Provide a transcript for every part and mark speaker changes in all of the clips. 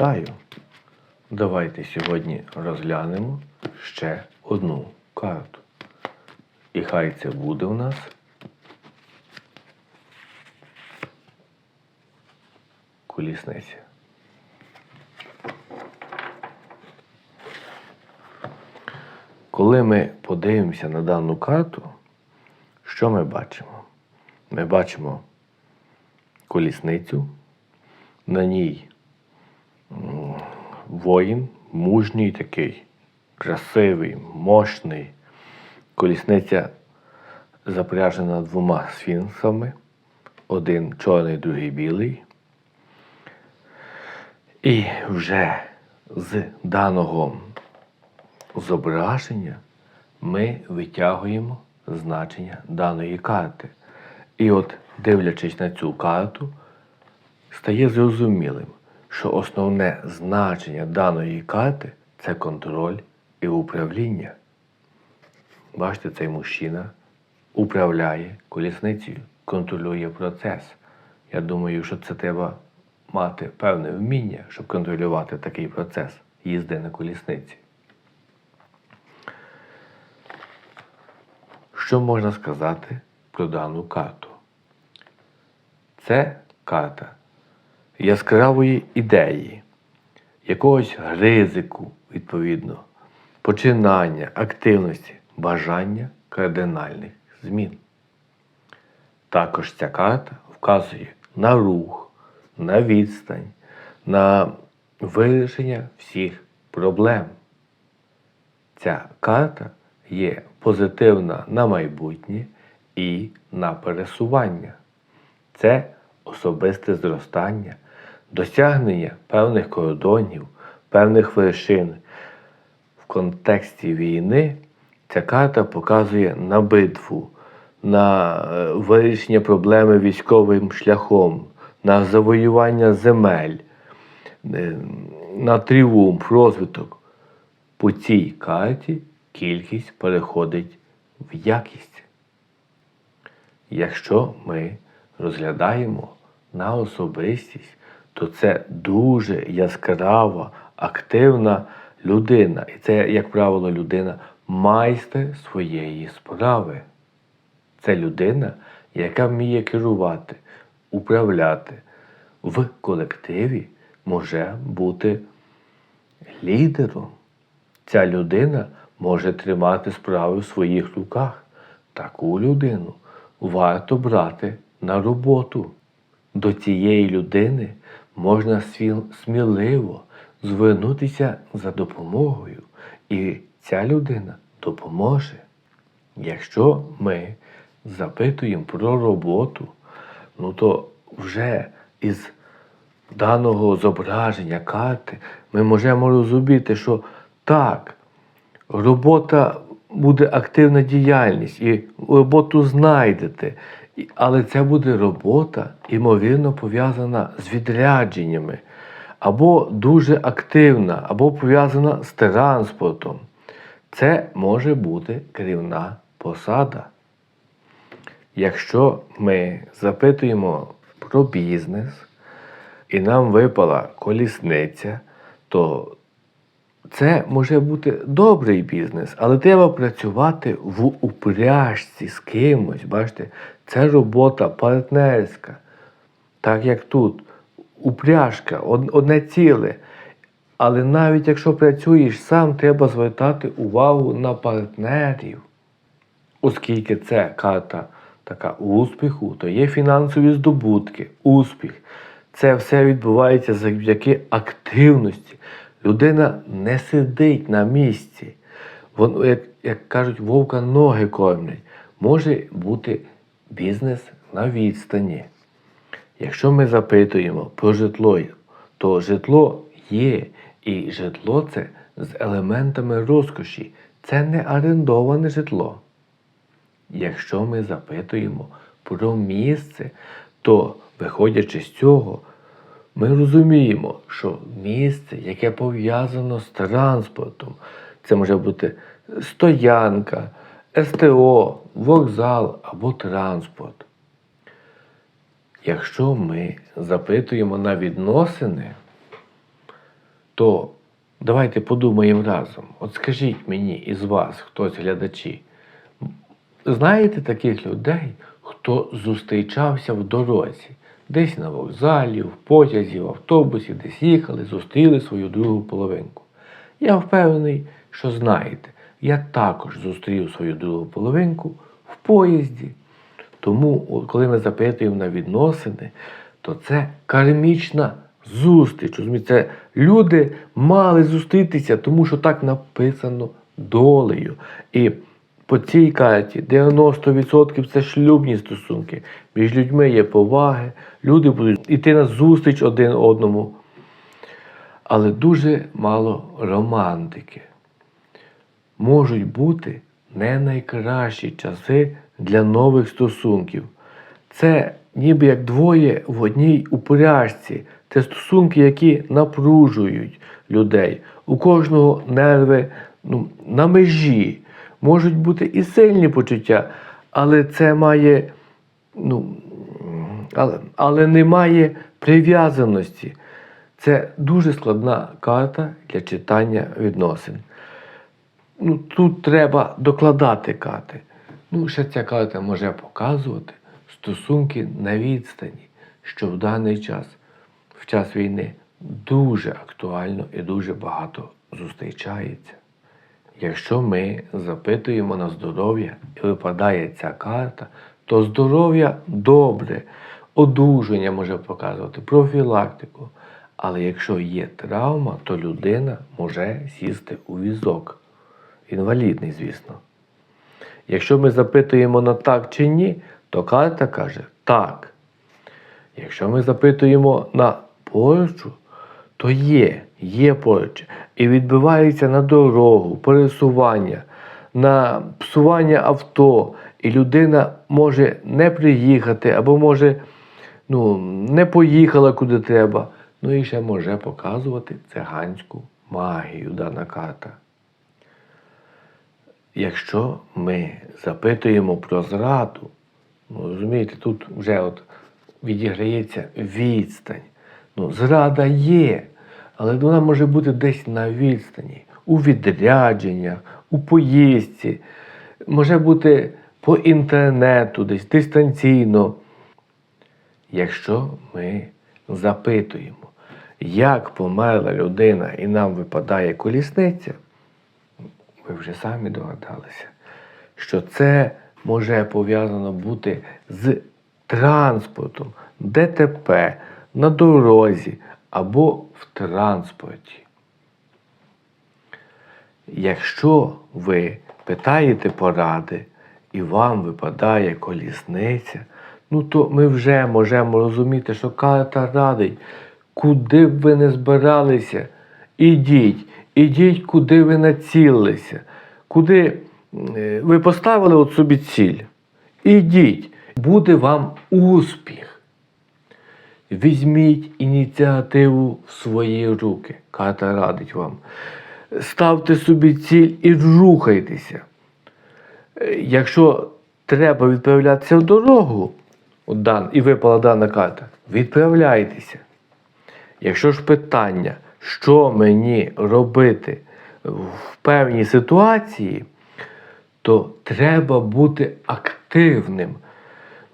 Speaker 1: Вітаю! Давайте сьогодні розглянемо ще одну карту. І хай це буде у нас колісниця. Коли ми подивимося на дану карту, що ми бачимо? Ми бачимо колісницю, на ній воїн, мужній такий, красивий, мощний. Колісниця запряжена двома сфінксами, один чорний, другий білий. І вже з даного зображення ми витягуємо значення даної карти. І от, дивлячись на цю карту, стає зрозумілим, що основне значення даної карти це контроль і управління. Бачите, цей мужчина управляє колісницею, контролює процес. Я думаю, що це треба мати певне вміння, щоб контролювати такий процес їзди на колісниці. Що можна сказати про дану карту? Це карта яскравої ідеї, якогось ризику, відповідно, починання, активності, бажання кардинальних змін. Також ця карта вказує на рух, на відстань, на вирішення всіх проблем. Ця карта є позитивна на майбутнє і на пересування. Це особисте зростання, досягнення певних кордонів, певних вершин. В контексті війни ця карта показує на битву, на е, вирішення проблеми військовим шляхом, на завоювання земель, е, на тріумф, розвиток. По цій карті кількість переходить в якість. Якщо ми розглядаємо на особистість, то це дуже яскрава, активна людина. І це, як правило, людина майстер своєї справи. Це людина, яка вміє керувати, управляти. В колективі може бути лідером. Ця людина може тримати справи в своїх руках. Таку людину варто брати на роботу. До цієї людини можна сміливо звернутися за допомогою, і ця людина допоможе. Якщо ми запитуємо про роботу, ну то вже із даного зображення карти ми можемо розуміти, що так, робота буде активна діяльність, і роботу знайдете. Але це буде робота, ймовірно, пов'язана з відрядженнями, або дуже активна, або пов'язана з транспортом. Це може бути керівна посада. Якщо ми запитуємо про бізнес, і нам випала колісниця, то це може бути добрий бізнес, але треба працювати в упряжці з кимось. Бачите, це робота партнерська. Так як тут, упряжка, одне ціле. Але навіть якщо працюєш сам, треба звертати увагу на партнерів. Оскільки це карта така успіху, то є фінансові здобутки, успіх. Це все відбувається завдяки активності. Людина не сидить на місці. Воно, як, як кажуть, вовка ноги кормлять. Може бути бізнес на відстані. Якщо ми запитуємо про житло, то житло є, і житло це з елементами розкоші. Це не орендоване житло. Якщо ми запитуємо про місце, то, виходячи з цього, ми розуміємо, що місце, яке пов'язано з транспортом, це може бути стоянка, СТО, вокзал або транспорт. Якщо ми запитуємо на відносини, то давайте подумаємо разом. От скажіть мені із вас, хтось глядачі, знаєте таких людей, хто зустрічався в дорозі? Десь на вокзалі, в потязі, в автобусі, десь їхали, зустріли свою другу половинку. Я впевнений, що знаєте, я також зустрів свою другу половинку в поїзді. Тому, коли ми запитуємо на відносини, то це кармічна зустріч. Це люди мали зустрітися, тому що так написано долею. І по цій карті 90% це шлюбні стосунки. Між людьми є поваги, люди будуть йти на зустріч один одному. Але дуже мало романтики. Можуть бути не найкращі часи для нових стосунків. Це ніби як двоє в одній упряжці. Це стосунки, які напружують людей. У кожного нерви ну, на межі. Можуть бути і сильні почуття, але це має, ну, але, але немає прив'язаності. Це дуже складна карта для читання відносин. Ну, тут треба докладати карти. Ну, ще ця карта може показувати стосунки на відстані, що в даний час, в час війни, дуже актуально і дуже багато зустрічається. Якщо ми запитуємо на здоров'я і випадає ця карта, то здоров'я добре, одужання може показувати, профілактику. Але якщо є травма, то людина може сісти у візок. Інвалідний, звісно. Якщо ми запитуємо на так чи ні, то карта каже так. Якщо ми запитуємо на порчу, то є, є порча. І відбивається на дорогу, пересування, на псування авто. І людина може не приїхати, або може ну, не поїхала куди треба. Ну і ще може показувати циганську магію дана карта. Якщо ми запитуємо про зраду, ну, розумієте, тут вже от відіграється відстань. Ну, зрада є, але вона може бути десь на відстані, у відрядженнях, у поїздці, може бути по інтернету, десь дистанційно. Якщо ми запитуємо, як померла людина і нам випадає колісниця, ви вже самі догадалися, що це може пов'язано бути з транспортом, ДТП, на дорозі або в транспорті. Якщо ви питаєте поради і вам випадає колісниця, ну то ми вже можемо розуміти, що карта радить, куди б ви не збиралися, ідіть, ідіть, куди ви націлилися, куди е, ви поставили от собі ціль. Ідіть, буде вам успіх. Візьміть ініціативу в свої руки. Карта радить вам. Ставте собі ціль і рухайтеся. Якщо треба відправлятися в дорогу, і випала дана карта, відправляйтеся. Якщо ж питання, що мені робити в певній ситуації, то треба бути активним,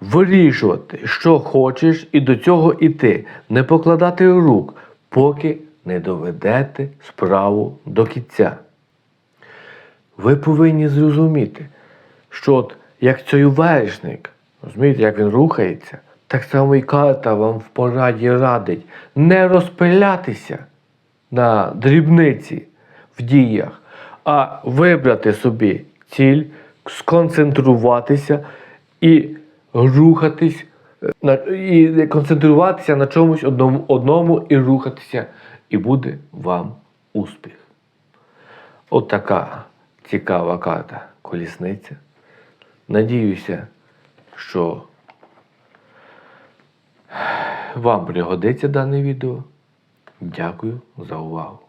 Speaker 1: вирішувати, що хочеш, і до цього йти, не покладати рук, поки не доведете справу до кінця. Ви повинні зрозуміти, що от як цей вершник, розумієте, як він рухається, так само і карта вам в пораді радить не розпилятися на дрібниці в діях, а вибрати собі ціль, сконцентруватися і рухатись, і концентруватися на чомусь одному, одному і рухатися, і буде вам успіх. От цікава карта колісниця. Надіюся, що вам пригодиться дане відео. Дякую за увагу.